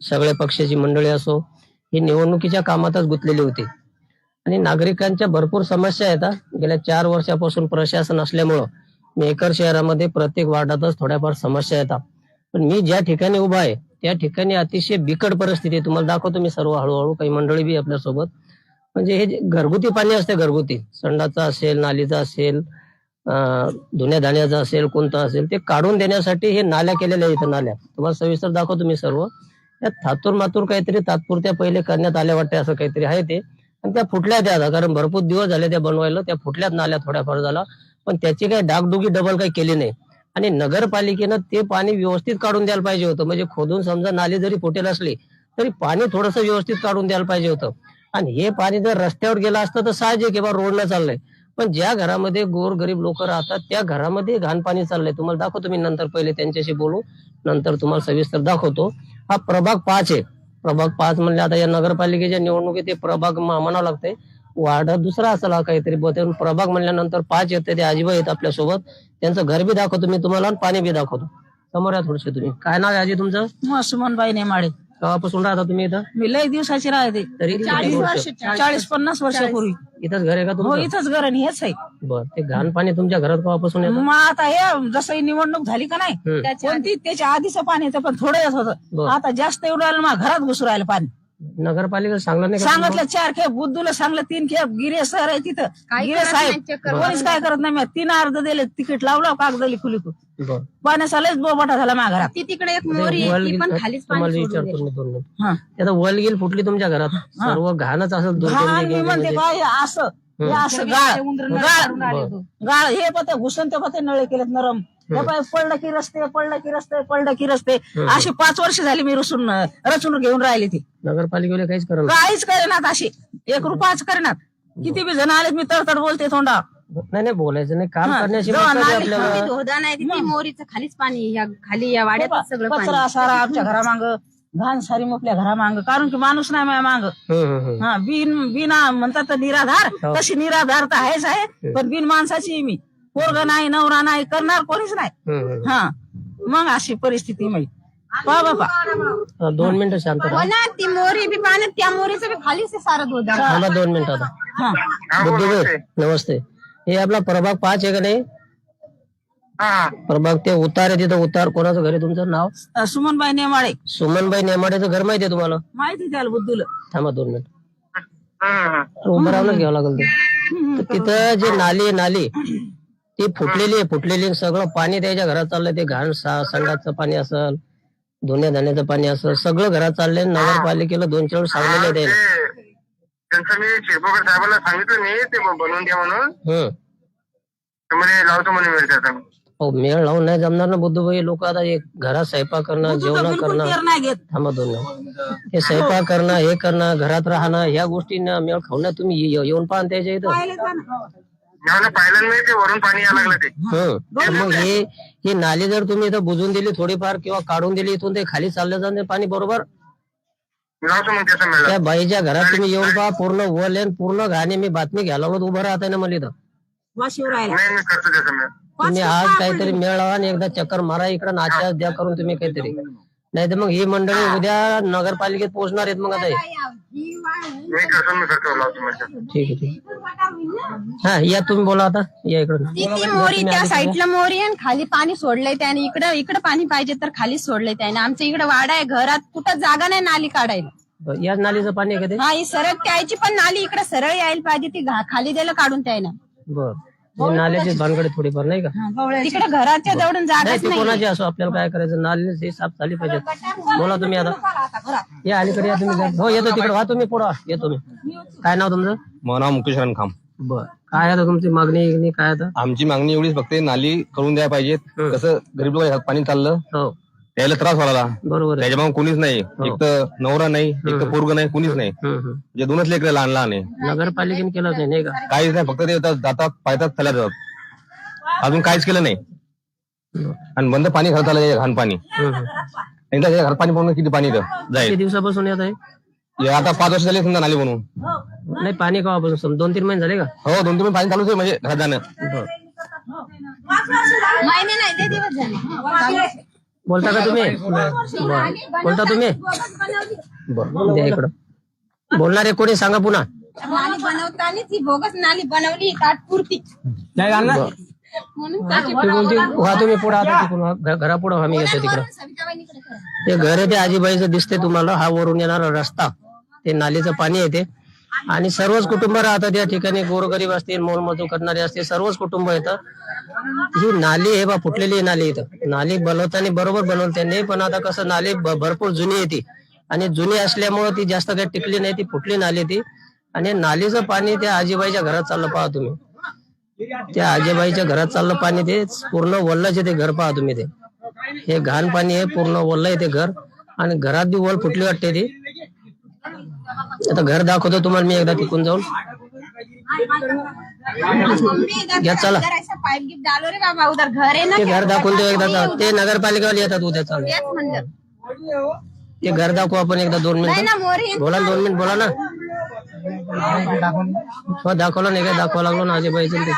सगळ्या पक्षाची मंडळी असो ही निवडणुकीच्या कामातच गुंतलेली होती. आणि नागरिकांच्या भरपूर समस्या येतात गेल्या चार वर्षापासून प्रशासन असल्यामुळं मेकर शहरामध्ये प्रत्येक वार्डातच थोड्याफार समस्या येतात पण मी ज्या ठिकाणी उभा आहे त्या ठिकाणी अतिशय बिकट परिस्थिती तुम्हाला दाखवतो मी सर्व हळूहळू काही मंडळी बी आपल्यासोबत. म्हणजे हे जे घरगुती पाणी असते घरगुती संडाचं असेल नालीचं असेल धुण्या धाण्याचं असेल कोणतं असेल ते काढून देण्यासाठी हे नाल्या केलेल्या इथं नाल्या. तुम्हाला सविस्तर दाखवतो मी सर्व. त्या थातूर मातूर काहीतरी तात्पुरत्या पहिले करण्यात आल्या वाटते असं काहीतरी आहे ते. आणि त्या फुटल्या त्या कारण भरपूर दिवस झाले त्या बनवायला त्या फुटल्यात नाल्या थोड्याफार झाला. पण त्याची काही डागडुगी डबल काही केली नाही. आणि नगरपालिकेनं ते पाणी व्यवस्थित काढून द्यायला पाहिजे होतं. म्हणजे खोदून समजा नाली जरी फुटेल असली तरी पाणी थोडस व्यवस्थित काढून द्यायला पाहिजे होतं. आणि हे पाणी जर रस्त्यावर गेलं असतं तर साहजिक किंवा बा रोडला चाललंय. पण ज्या घरामध्ये गोर गरीब लोक राहतात त्या घरामध्ये घाण पाणी चाललंय. तुम्हाला दाखवतो मी नंतर पहिले त्यांच्याशी बोलू. नंतर तुम्हाला सविस्तर दाखवतो. हा प्रभाग पाच आहे. प्रभाग पाच म्हणजे आता या नगरपालिकेच्या निवडणुकीत ते प्रभाग म्हणावं लागतंय. वार्ड दुसरा असेल काहीतरी बहुतेक प्रभाग म्हणल्यानंतर पाच येते ते आजीबा येतात आपल्यासोबत त्यांचं घर बी दाखवतो मी तुम्हाला आणि पाणी बी दाखवतो. समोर या थोडसे तुम्ही. काय नाव आहे आजी तुमचं? मग सुमनबाई नेमाडे केव्हापासून राहता तुम्ही इथं? मी लय दिवसाची राहते. तरी किती वर्ष? चाळीस पन्नास वर्षापूर्वी इथंच घर आहे का हो तुमचं इथंच घर आणि हेच आहे. बर ते घाण पाणी तुमच्या घरात केव्हापासून येतं? मग आता हे जसं ही निवडणूक झाली का नाही हम्म. कोणती? त्याच्या आधीचं पाणी येतं पण थोडं येत बरं. होतं आता जास्त येऊन राहिलं मग घरात घुसू राहिलं पाणी. नगरपालिका सांगलं नाही का सांगितलं चार खेप बुद्धूला सांगलं तीन खेप. गिरे सर आहे तिथं. गिरे साहेब कोणीच काय करत नाही मग तीन अर्ध दिले तिकीट लावलं कागदली खुली? बरं. पाण्याचा लयच बोबाटा झाला माझ्या घरात ती तिकडे एक ते मोरी आहे, वल ती गिल- पण खालीच पाणी तुम्हाला सोडून विचारतो मी दोन मिनिट. हा. आता वल गिल फुटली तुमच्या घरात. सर्व घाणच असेल मी म्हणते म्हणजे. काय असं. हे असं गाळ गाळ बरं. गाळ हे पते घुसून ते पते नळे केलेत नरम हे पाय पडलं की रस्ते पडलं की रस्ते पडलं की रस्ते अशी पाच वर्ष झाली मी रचून रचून घेऊन राहिली ती नगरपालिकेला काहीच करा काहीच करेनात अशी एक रुपयाच करेनात किती बी जण आले मी तडतड बोलते तोंडा नाही नाही बोलायचं नाही काम हा, करण्याची नाही ती मोरीचं खालीच पाणी या खाली या वाड्यात सगळं पाणी कचरा सारा आमच्या घरामांग घाण सारी मोकल्या घरामांग कारण की माणूस नाही माझ्या मांग. हा बिन बिना म्हणतात तर निराधार. हो. तशी निराधार तर आहेच आहे. पण बिन माणसाची आहे मी. पोरग नाही नवरा नाही करणार कोणीच नाही. हा मग अशी परिस्थिती माहिती पा बाबा हा, दोन मिनिटं शांत हो ना ती मोरी बी पाण्यात त्या मोरीचं बी खालीच आहे सारं थांबा दोन मिनिटं आता. हा. नमस्ते. हे आपला प्रभाग पाच आहे का नाही? प्रभाग ते उतार आहे तिथं उतार कोणाचं घर आहे तुमचं नाव? अ, सुमनबाई नेमाळे सुमनबाई नेमाडेचं घर माहिती आहे तुम्हाला? माहिती त्याला बुद्धूला. थांबा दोन मिनिट. उभं राहूनच घ्यावं लागेल ते. तर तिथं जे नाली आहे, नाली ती फुटलेली आहे फुटलेली आहे. सगळं पाणी त्याच्या घरात चाललंय. ते घाण सा- संडासचं पाणी असेल धुण्या धाण्याचं पाणी असेल सगळं घरात चाललंय. नगरपालिकेला दोन चार वेळेस सांगलेलं आहे त्याला. ते- त्यांचं मी शिरपूरकर साहेबांना सांगितलं नाही ते बनवून द्या म्हणून. हम्म. म्हणे लावतो म्हणे वेळ त्याचा. हो मेळ लावून नाही जमणार ना बुद्धभाई लोक आता एक घरात स्वयंपाक करणं जेवण करणं. थांबा दोन हे स्वयंपाक करणं हे करणं घरात राहणं ह्या गोष्टींना मेळ खाऊन तुम्ही ये- येऊन पाहा त्याच्या इथं. वरून पाणी मग हे ही नाली जर तुम्ही इथं बुजून दिली थोडीफार किंवा काढून दिली इथून ते खाली चाललं जाते पाणी बरोबर? त्या बाईच्या घरात तुम्ही येऊन पहा पूर्ण वर लेन पूर्ण घाणे मी बातमी घ्यायला उभं राहताय ना मला इथं. तुम्ही आज काहीतरी मेळ लावा आणि एकदा चक्कर मारा इकडं नाचा द्या करून तुम्ही काहीतरी. नाही तर मग ही मंडळी उद्या नगरपालिकेत पोहोचणार आहेत मग आता. हे. मी करतो मी करतो लावतो मेळ त्याचा. ठीक आहे ठीक आहे. हा या तुम्ही बोला आता. या इकडं ती ती मोरी त्या साईडला मोरी आहे आणि खाली पाणी सोडलंय त्याने. इकडं इकडं पाणी पाहिजे तर खाली सोडलंय त्याने. आमच्या इकडे वाडा आहे घरात कुठं जागा नाही नाली काढायला. बरं, या नालीचं पाणी आहे का ते? हा ही सरळ त्याची पण नाली इकडे सरळ यायला पाहिजे ती घा- खाली द्यायला काढून त्यानं. बर. नाल्याची भानगडी थोडीफार नाही का? तिकडे घराच्या जवळून नाही जागाच ते नाही कोणाची असो आपल्याला काय करायचं? नाली हे साफ झाली पाहिजे बोला तुम्ही आता. या अलीकडे या तुम्ही. हो येतो तिकडे. व्हा तुम्ही पुढं. येतो मी. काय नाव तुमचं? माझं नाव मुकेश रणखाम बर. काय आता तुमची मागणी गिगणी? काय आता? आमची मागणी एवढीच फक्त नाली करून द्यायला पाहिजेत. हं. कसं गरीब लोक पाणी चाललं. हो. त्याला त्रास व्हायला. बरोबर आहे. त्याच्यामुळे कोणीच नाही. एक तर नवरा नाही एक तर पोरग नाही कोणीच नाही. हम्म, हम्म. जे दोनच लेकर लहान लहान आहे. नगरपालिकेने केलं नाही नाही का? काहीच नाही फक्त ते येतात, जातात पायतात चालत जातात. अजून काहीच केलं नाही. आणि बंद पाणी घरात आलं घाण पाणी. हम्म. एकदा घरात पाणी पडून किती पाणी इथं? किती जाईल दिवसापासून येत आहे? हे आता पाच वर्ष झाले समजा नाली बनवून. नाही पाणी केव्हापासून सम- दोन तीन महिने झाले का? हो दोन तीन पाणी चालूच आहे म्हणजे घरात जाणं. महिने नाही ते दिवस झाले. बोलता का तुम्ही? बरं. बोलता तुम्ही? बरं द्या इकडं. बोलणारे कोणी? सांगा पुन्हा. नाली बनवताना ती बोगस नाली बनवली ताटपुरती बरं. म्हणून ती बोलते. व्हा तुम्ही पुढे आता तिकडून व्हा. घरापुढं आम्ही येतो तिकडं. सविताबाईंकडे. ते घर आहे ते आजीबाईचं दिसते तुम्हाला. हा वरून येणारा रस्ता. ते नालीचं पाणी येते आणि सर्वच कुटुंब राहतात या ठिकाणी. गोरगरीब असतील मोलमजूर करणारे असतील सर्वच कुटुंब येतं ही नाली आहे बा फुटलेली नाली इथं. नाली बनवताना बरोबर बनवली त्यांनी पण आता कसं नाली भरपूर जुनी येते आणि जुनी असल्यामुळे ती जास्त काही टिकली नाही ती फुटली नाली ती. आणि नालीचं पाणी त्या आजीबाईच्या घरात चाललं पहा तुम्ही. त्या आजीबाईच्या घरात चाललं पाणी ते पूर्ण वल्लाचे ते घर पहा तुम्ही ते. हे घाण पाणी आहे पूर्ण वल्ला आहे ते घर. आणि घरात बी वल फुटली वाटते ती. आता घर दाखवतो तुम्हाला मी एकदा तिकून जाऊन. घ्या, चला. पाइप गिप डालो रे बाबा उधर घर है ना ते? घर दाखवून देऊ एकदा. चला. ते नगरपालिकावाले येतात उद्या चालू. तेच म्हणलं. ते घर दाखवू आपण एकदा दोन नाही मिनिट मोरी बोला ना दोन मिनिट बोला ना. हो दाखवलं नाही काय दाखवा लागलो ना आजीबाईचं ते.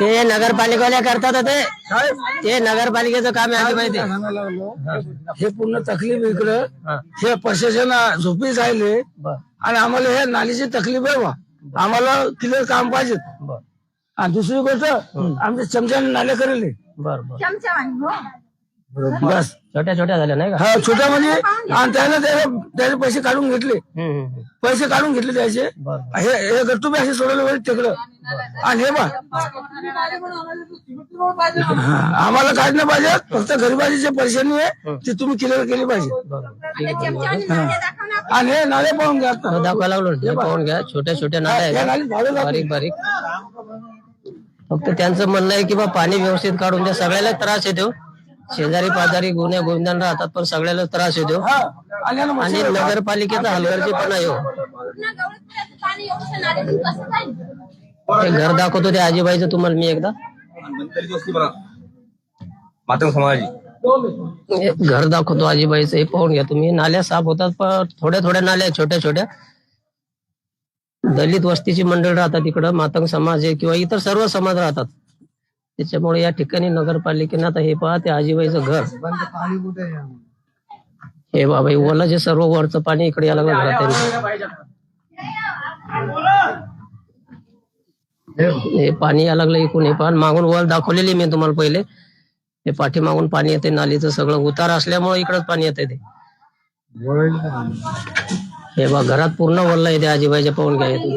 ते नगरपालिकावाले करतात ते ते नगरपालिकेचं काम आहे आजीबाई ते हे पूर्ण तकलीफ इकडं. हा. प्रशासन झोपी राहिले आणि आम्हाला हे नालीची तकलीफ आहे बा आम्हाला क्लिअर काम पाहिजे. आणि दुसरी गोष्ट आमच्या चमच्याने नाले करेल. बर बर. चमचावानी हो. बस. छोट्या छोट्या झाल्या नाही का? हा छोट्या म्हणजे आणि त्याने त्याने त्याचे पैसे काढून घेतले. हम्म, हम्म, हम्म. पैसे काढून घेतले त्याचे. बर हे हे बी असे सोडवले वेळ तिकडं. आणि हे बा आम्हाला काढलं पाहिजे. फक्त गरिबाची जे परेशानी आहे ती तुम्ही क्लिअर केली पाहिजे. दाखव आणि हे नाले पाहून घ्या आता. दाखवायला लागलो ना. हे पाहून घ्या. छोट्या छोट्या नाल्या या आहेत नालीत भाडं जातं. बारीक बारीक. फक्त त्यांचं म्हणणं आहे की बा पाणी व्यवस्थित काढून द्या. सगळ्याला त्रास येतो शेजारी पाजारी गुन्हे गोविंदान राहतात पण सगळ्याला त्रास येतो. आणि नगरपालिकेचा गवळीपुराचं पाणी जाईल हे. घर दाखवतो ते आजीबाईचं तुम्हाला मी एकदा. मातंग समाजाची. हे घर दाखवतो आजीबाईचं हे पाहून घ्या तुम्ही. नाल्या साफ होतात पण थोड्या थोड्या नाल्या आहेत, छोट्या छोट्या. दलित वस्तीची मंडळ राहतात इकडं मातंग समाज आहे किंवा इतर सर्व समाज राहतात. त्याच्यामुळे या ठिकाणी नगरपालिकेनं आता हे पहा ते आजीबाईचं घर. हे बाबा ओलं जे सर्व वरचं पाणी इकडे यायला लागलं घरात हे पाणी यायला लागलं इकडून हे पान मागून वल दाखवलेली मी तुम्हाला पहिले. हे पाठीमागून पाणी येते नालीचं सगळं उतार असल्यामुळे इकडंच पाणी येते ते. हे बा घरात पूर्ण वल्ल येते आजीबाईच्या पाहून घ्या हे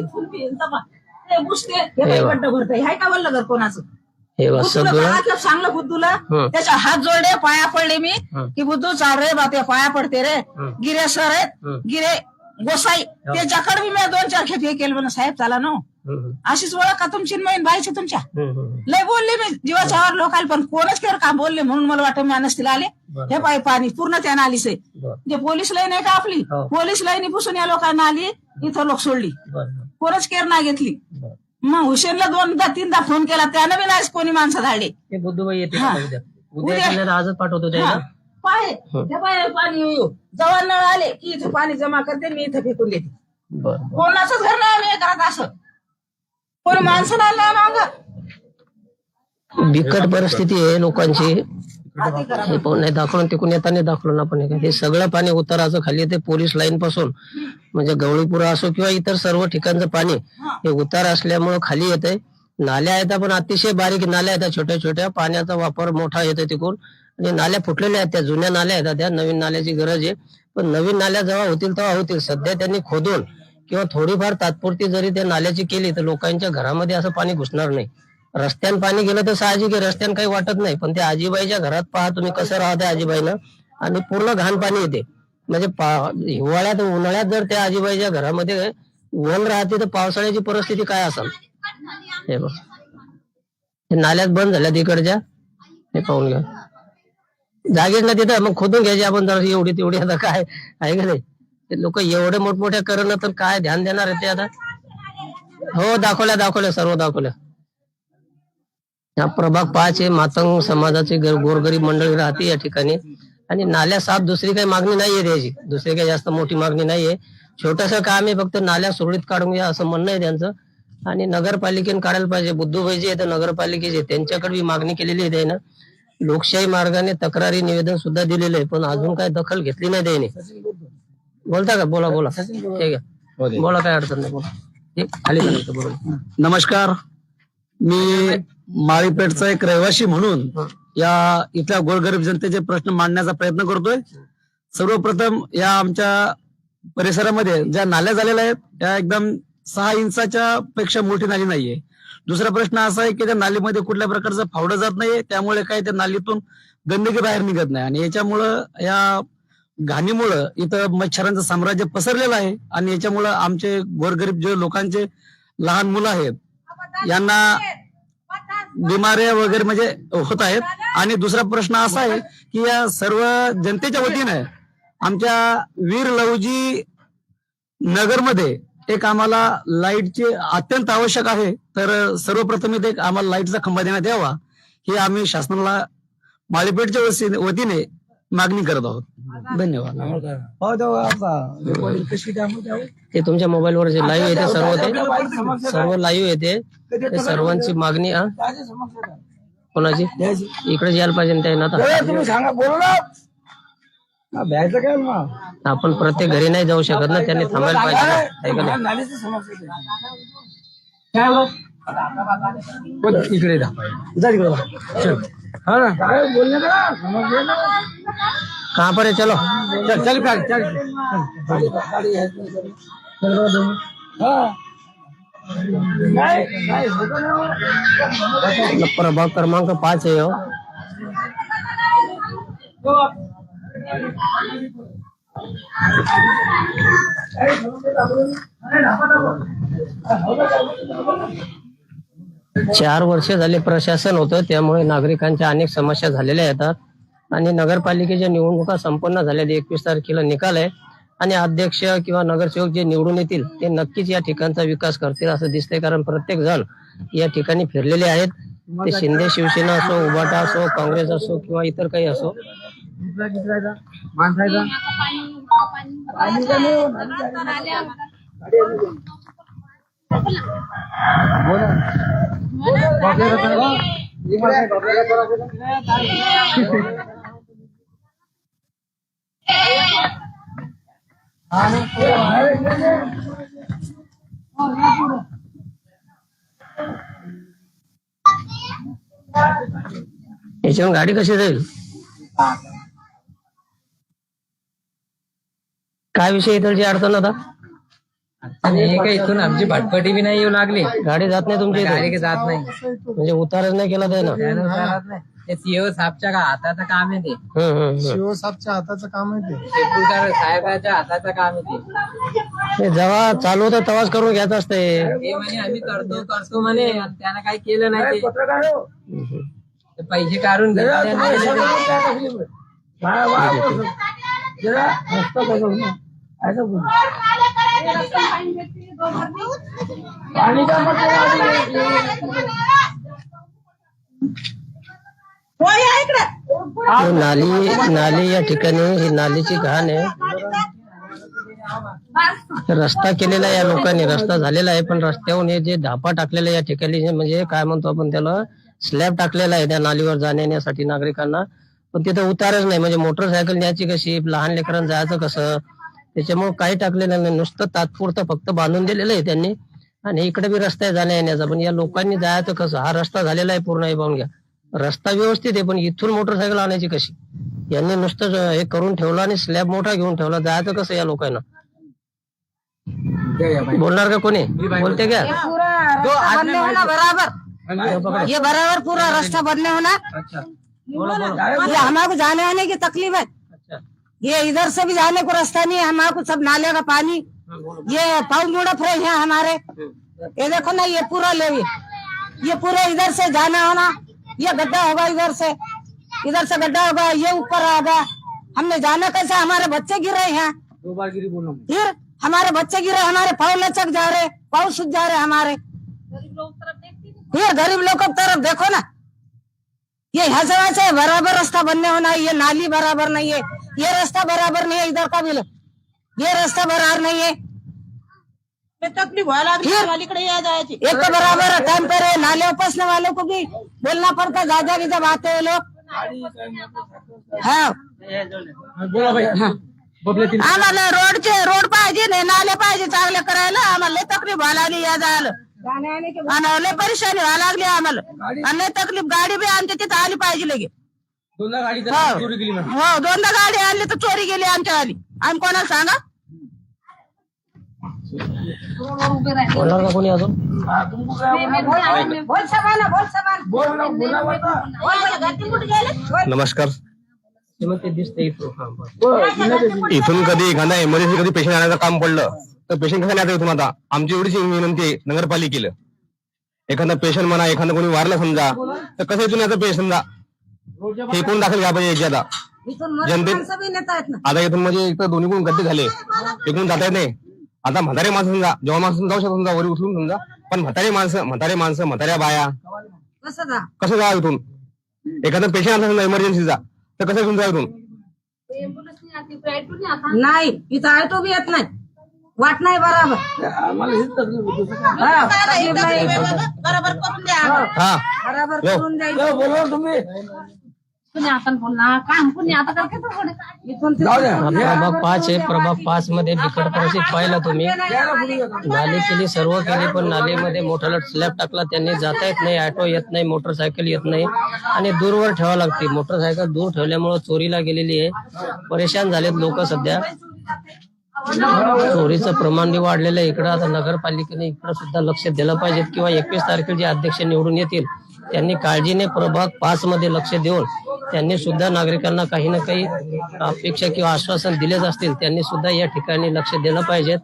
हे बुद्धूला सगळं चांगलं बुद्धूला हं. त्याच्या हात जोडले पाया पडले मी हं. की बुद्धू चाल रे बा ते पाया पडते रे हं. गिरे सर आहेत हं. गिरे गोसाई त्याच्याकडे मी मी दोन चार खेप हे केलं म्हणा साहेब चला नो हम्म, अशीच ओळख का तुमची न माझी बाईची तुमच्या हम्म, हम्म. लय बोलले मी जीवाच्या वर लोकांना पण कोणच केलं का बोलले म्हणून मला वाटतं मानस तिला आले बरं. हे पाय पाणी पूर्ण त्यानं आलीच आहे बरं, जे पोलीस लाईन आहे का आपली हो. पोलीस लाईन पुसून या लोकांना आली इथं लोक सोडली बरं, कोणच केअर नाही घेतली बरं. मग हुसेनला दोनदा तीनदा फोन केला त्यानं बी नाही कोणी माणसं धाडले हे बुद्धूबाई येते हा. उद्या उद्या उद्या. आजच पाठवतो त्याला हा. पाय पाय पाणी येऊ येऊ. जेव्हा नळ आले की इथे पाणी जमा करते मी इथं फेकून देते बरं कोणाचंच घर नाही आम्ही करत असं कोणी माणसं नाही ना माग बिकट परिस्थिती आहे लोकांची हे पाहून नाही दाखवलं तिकून येताना दाखवलं ना आपण हे काय. सगळं पाणी उताराचं खाली येते पोलीस लाईन पासून. म्हणजे गवळीपुरा असो किंवा इतर सर्व ठिकाणचं पाणी हे. उतार असल्यामुळं खाली येते नाल्या आहेत पण अतिशय बारीक नाल्या आहेत छोट्या छोट्या. पाण्याचा वापर मोठा येतो तिकडून. आणि नाल्या फुटलेल्या आहेत त्या जुन्या नाल्या आहेत त्या नवीन नाल्याची गरज आहे. पण नवीन नाल्या जेव्हा होतील तेव्हा होतील. सध्या त्यांनी खोदून किंवा थोडीफार तात्पुरती जरी त्या नाल्याची केली तर लोकांच्या घरामध्ये असं पाणी घुसणार नाही. रस्त्यानं पाणी गेलं तर साहजिक आहे रस्त्यानं काही वाटत नाही. पण त्या आजीबाईच्या घरात पहा तुम्ही कसं राहते आजीबाईनं. आणि पूर्ण घाण पाणी येते. म्हणजे पा- हिवाळ्यात उन्हाळ्यात जर त्या आजीबाईच्या घरामध्ये वन राहते तर पावसाळ्याची परिस्थिती काय असेल? हे बघ. नाल्यात बंद झाल्या तिकडच्या हे पाहून घ्या. जागेच ना तिथं. मग खोदून घ्यायची आपण जरा एवढी तेवढी. आता काय आहे का नाही? ते लोक एवढे मोठमोठ्या करणं तर काय ध्यान देणार आहे ते आता? हो दाखवल्या दाखवल्या सर्व दाखवल्या. या प्रभाग पाच हे मातंग समाजाचे गोरगरीब मंडळी राहते या ठिकाणी. आणि नाल्या साफ दुसरी काही मागणी नाहीये त्याची. दुसरी काही जास्त मोठी मागणी नाहीये. छोटस काम आहे फक्त नाल्या सुरळीत काढून घ्या असं म्हणणं आहे त्यांचं. आणि नगरपालिकेने काढायला पाहिजे. बुद्धूभाई जे आहेत नगरपालिकेचे त्यांच्याकडे मी मागणी केलेली आहे त्यानं. लोकशाही मार्गाने तक्रारी निवेदन सुद्धा दिलेलं आहे. पण अजून काय दखल घेतली नाही त्याने. बोलता का? बोला बोला. ठीक आहे. बोला काय अडचण नाही. बोला. खाली बोला. नमस्कार. मी माळीपेठचा एक रहिवासी म्हणून या इथल्या गोरगरीब जनतेचे प्रश्न मांडण्याचा प्रयत्न करतोय. सर्वप्रथम या आमच्या परिसरामध्ये ज्या नाल्या झालेल्या आहेत त्या एकदम सहा इंचाच्या पेक्षा मोठी नाली नाहीये. दुसरा प्रश्न असा आहे की त्या नालीमध्ये कुठल्या प्रकारचं फावडं जात नाहीये त्यामुळे काय त्या नालीतून गंदगी बाहेर निघत नाही. आणि याच्यामुळं या घाणीमुळं इथं मच्छरांचं साम्राज्य पसरलेलं आहे आणि याच्यामुळं आमचे गोरगरीब जे लोकांचे लहान मुलं आहेत यांना बिमाऱ्या वगैरे म्हणजे होत आहेत. आणि दुसरा प्रश्न असा आहे की या सर्व जनतेच्या वतीने आमच्या वीर लवजी नगरमध्ये एक आम्हाला लाईटची अत्यंत आवश्यक आहे. तर सर्वप्रथम इथे एक आम्हाला लाईटचा खंबा देण्यात यावा. हे आम्ही शासनाला माळीपेठच्या वतीने मागणी करत आहोत धन्यवाद हो तेव्हा आता recording कशी त्यामुळे त्यावर ते तुमच्या मोबाईलवर जे लाईव्ह येते सर्व ते सर्व लाईव्ह येते ते सर्वांची मागणी हा काय? कोणाची द्यायची. इकडे यायला पाहिजे ना त्यानं आता बरं, तुम्ही सांगा बोला ना हा, भ्यायचं काय मग आपण प्रत्येक घरी नाही जाऊ शकत ना त्यांनी थांबायला पाहिजे ना. आहे का नाही? नालीची समस्या आहे. काय हो? बोल, इकडे जा जा तिकडे जा. चल. हा ना? का ना. कहाँ पर है? चलो। चल चल चल. चल दोन. हा. प्रभाग क्रमांक पाच हो। चार वर्ष झाले प्रशासन होतं त्यामुळे नागरिकांच्या अनेक समस्या झालेल्या येतात. आणि नगरपालिकेच्या निवडणुका संपन्न झाल्या एकवीस तारखेला निकाल आहे. आणि अध्यक्ष किंवा नगरसेवक जे निवडून येतील ते नक्कीच या ठिकाणचा विकास करतील असं दिसतंय. कारण प्रत्येक जण या ठिकाणी फिरलेले आहेत. ते शिंदे शिवसेना असो उबाटा असो काँग्रेस असो किंवा इतर काही असो. याच्यावर गाडी कशी जाईल? काय विषय इथलची अडचण आता? इथून आमची भटपटी बी नाही येऊ लागली गाडी जात नाही तुमच्या गाडी इथे जात नाही म्हणजे उतारच नाही केला त्यानं त्यानं उतारत नाही. ते सीओ साहेबच्या का हाताचं काम आहे ते हम्म, हम्म, हम्म. शिवसाहेबच्या हाताचं काम आहे ते शेपूरकर साहेबाच्या हाताचं काम आहे ते ते जेव्हा चालू होतं तेव्हाच करून घ्यायचं असतंय ते म्हणे आम्ही करतो करतो म्हणे आणि त्यानं काही केलं नाही ते. पत्रकार हो. ते पैसे काढून घेतले आणि गेले ते. वा- वा- वा. जरा रस्ता बघू ना. असं बोल. नाली नाली या ठिकाणी ही नालीची घाण आहे. रस्ता केलेला आहे या लोकांनी रस्ता झालेला आहे पण रस्त्याहून हे जे धापा टाकलेला या ठिकाणी म्हणजे काय म्हणतो आपण त्याला स्लॅब टाकलेला आहे त्या नालीवर जाण्या येण्यासाठी नागरिकांना. पण तिथं उतारच नाही म्हणजे मोटरसायकल न्यायची कशी लहान लेकरांना जायचं कसं? त्याच्यामुळे काही टाकलेलं नाही. नुसतं तात्पुरतं फक्त बांधून दिलेलं आहे त्यांनी. आणि इकडे बी रस्ता आहे जाण्या येण्याचा. पण या लोकांनी जायचं कसं? हा रस्ता झालेला आहे पूर्ण हे पाहून घ्या. रस्ता व्यवस्थित आहे पण इथून मोटरसायकल आणायची कशी? यांनी नुसतं ज- हे करून ठेवलं आणि स्लॅब मोठा घेऊन ठेवला. जायचं कसं या लोकांना? बोलणार का कोणी? बोलते क्या होना बराबर. ये बराबर पूरा रास्ता होना ये हमारे जाने आने की तकलीफ है। ये इधर से भी जाने को रास्ता नहीं है हमारे सब नाले का पानी ये पाउ मुड़ा फ्रे है हमारे। ये देखो ना ये पूरा ले ये पूरा इधर से जाना होना ये गड्ढा होगा इधर से इधर से गड्ढा होगा ये ऊपर आगा हमने जाना कैसे? हमारे बच्चे गिरे हैं। फिर हमारे बच्चे गिरे हमारे पाव लचक जा रहे पाँव सूख जा रहे हमारे। फिर गरीब लोगों की तरफ़ देखो ना ये यहाँ से से बराबर रास्ता बनने होना है ये नाली बराबर नहीं है। ये रास्ता बराबर नहीं है इधर का भी ये रास्ता बराबर नहीं है। फिर एक तो बराबर टाइम पे रहे नाले उपसने वालों को भी बोलना पड़ता है ज़्यादा की जब आते हैं लोग। हाँ। बोला भाई बबले तीन आम्हाला रोडचे रोड पाहिजे नाही नाले पाहिजे चांगले करायला आम्हाला तकलीफ़ व्हायला लागली या जायला आणि परेशानी व्हायला लागली आम्हाला आणि तकलीफ़ गाडी बी आमच्या तिथे आली पाहिजे लगे। दोनदा गाडी हो. चोरी गेली ना. हो दोनदा गाडी आणली तर चोरी गेली आमच्या आली आम्ही कोणाला सांगा? बोलणार का कोणी अजून? बोल सबाना बोल सबाना नमस्कार. श्रीमंत दिसते इथून. कधी एखादा इमर्जन्सी कधी पेशंट आणायचं काम पडलं तर पेशंट कसं नाही इथून आता? आमची एवढीच विनंती आहे नगरपालिकेला. एखादा पेशंट म्हणा एखादा कोणी वारला समजा तर कसं इथून याचा पेशंट समजा कोण दाखल घ्या पाहिजे याची आता? इथून मोठी जनते- माणसं बी नेता येत ना. आता इथून म्हणजे एक तर दोन्ही कोण गद्दे झाले? इकडून जाता येत नाही. आता म्हातारे माणसं समजा जेव्हा माणसं जाऊ शकतो समजा वरी उचलून समजा पण म्हातारे माणसं म्हातारे माणसं म्हाताऱ्या बाया कसं जा? कसं जावं इथून? एखादा पेशंट समजा इमर्जन्सीचा तर कसं इथून जा इथून? नाही इथं ऑटो बी येत नाही. वाट नाही बराबर. आम्हाला हेच तकलीफ होती. हा, तकलीफ नाही. हा बराबर. करून द्यायचं. तुम्ही. इथून जाऊ द्या. हा प्रभाग पाच आहे. प्रभाग पाच मध्ये बिकट परिस्थिती पाहिलं तुम्ही. नाली केली सर्व केली पण नालीमध्ये मोठाला स्लॅब टाकला. त्यांनी जाता येत नाही ऑटो येत नाही मोटरसायकल येत नाही. आणि दूरवर ठेवावं लागते. मोटरसायकल दूर ठेवल्यामुळे चोरीला गेलेली आहे. परेशान झालेत लोक सध्या. चोरीचं प्रमाण बी वाढलेलं आहे. इकडं आता नगरपालिकेने इकडं सुद्धा लक्ष दिलं पाहिजे किंवा एकवीस तारखेला जे अध्यक्ष निवडून येतील त्यांनी काळजीने प्रभाग पाच मध्ये लक्ष देऊन त्यांनी सुद्धा नागरिकांना काही ना काही अपेक्षा किंवा आश्वासन दिलेच असतील. त्यांनी सुद्धा या ठिकाणी लक्ष दिलं पाहिजेत.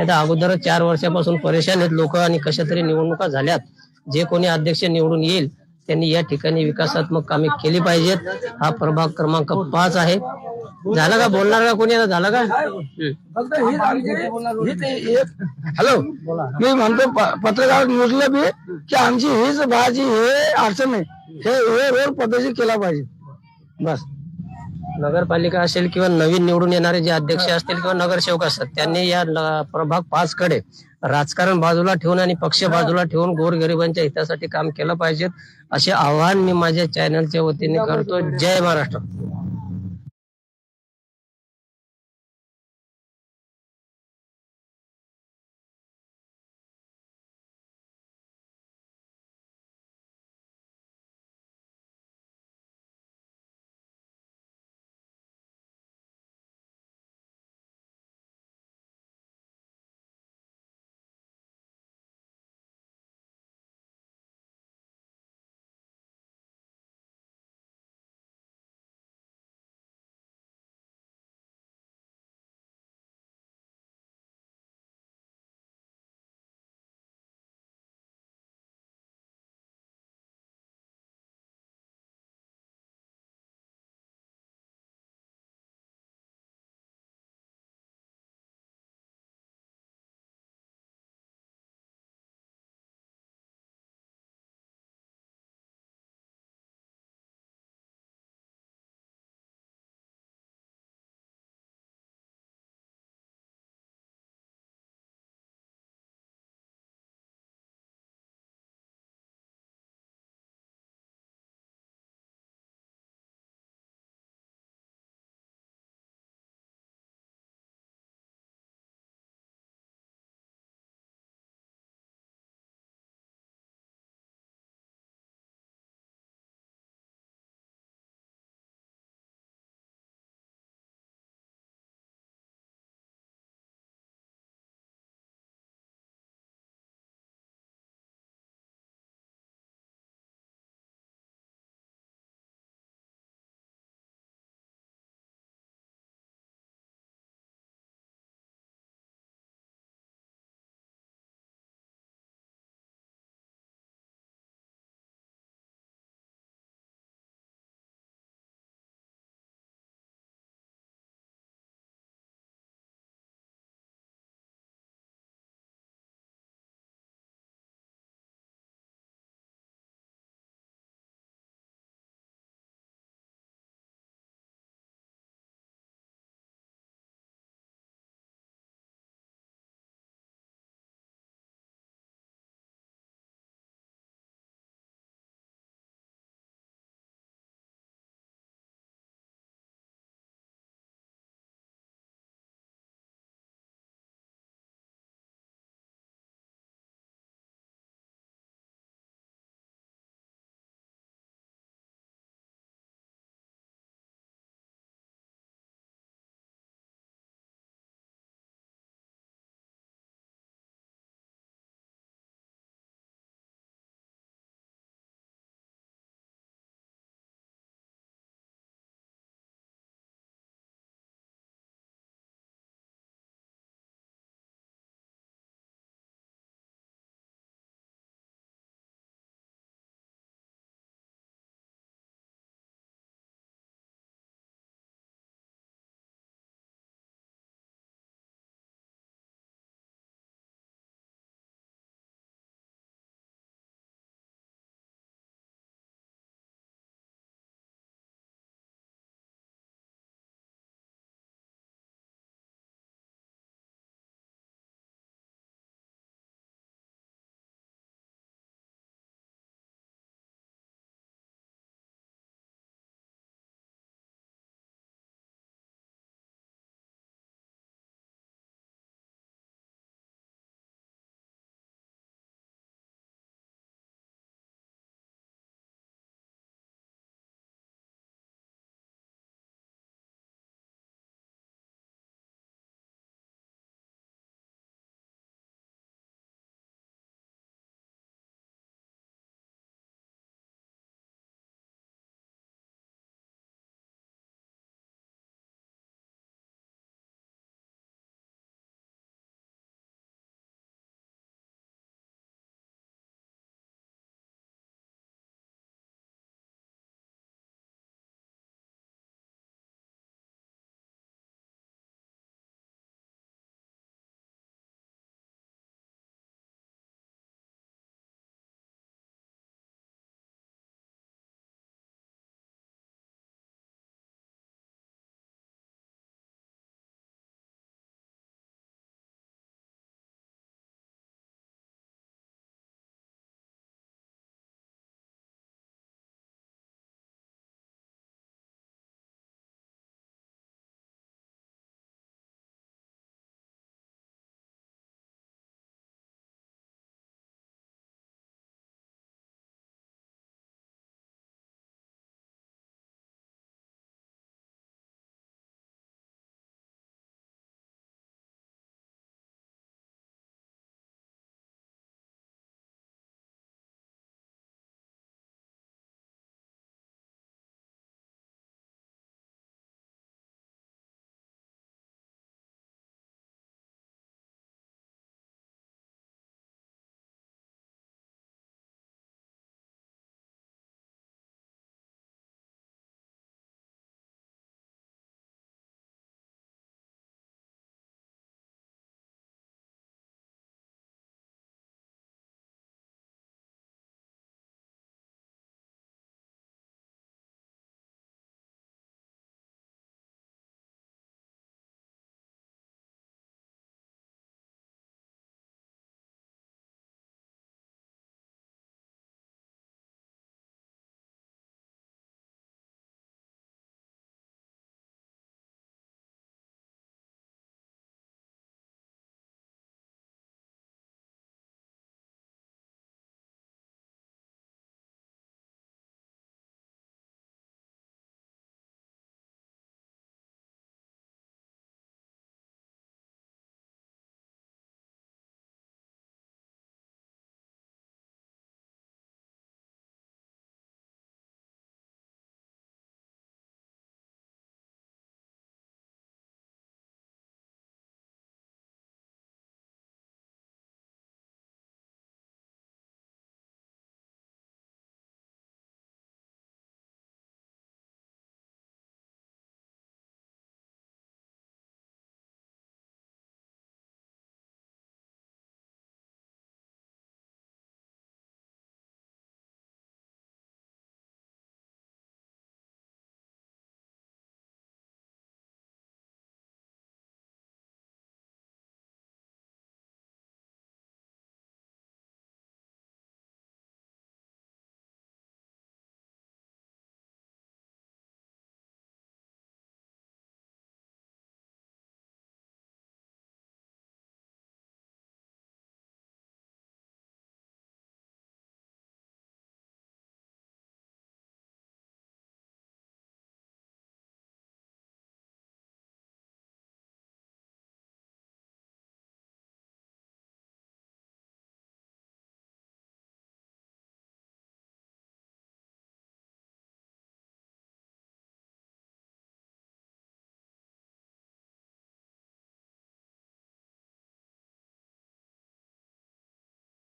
आता अगोदरच चार वर्षापासून परेशान आहेत लोक आणि कशा तरी निवडणुका झाल्यात. जे कोणी अध्यक्ष निवडून येईल त्यांनी या ठिकाणी विकासात्मक कामे केली पाहिजेत. हा प्रभाग क्रमांक पाच आहे. झालं का? बोलणार का? कोणी आता? झालं का? हॅलो मी म्हणतो पत्रकार न्यूजला बी की आमची हीच भाजी हे अडचण आहे. हे हे रोड पद्धती केला पाहिजे. बस. नगरपालिका असेल किंवा नवीन निवडून येणारे जे अध्यक्ष असतील किंवा नगरसेवक असतात त्यांनी या प्रभाग पाच कडे राजकारण बाजूला ठेवून आणि पक्ष बाजूला ठेवून गोरगरिबांच्या हितासाठी काम केलं पाहिजे असे आवाहन मी माझ्या चॅनलच्या वतीने करतो. जय महाराष्ट्र.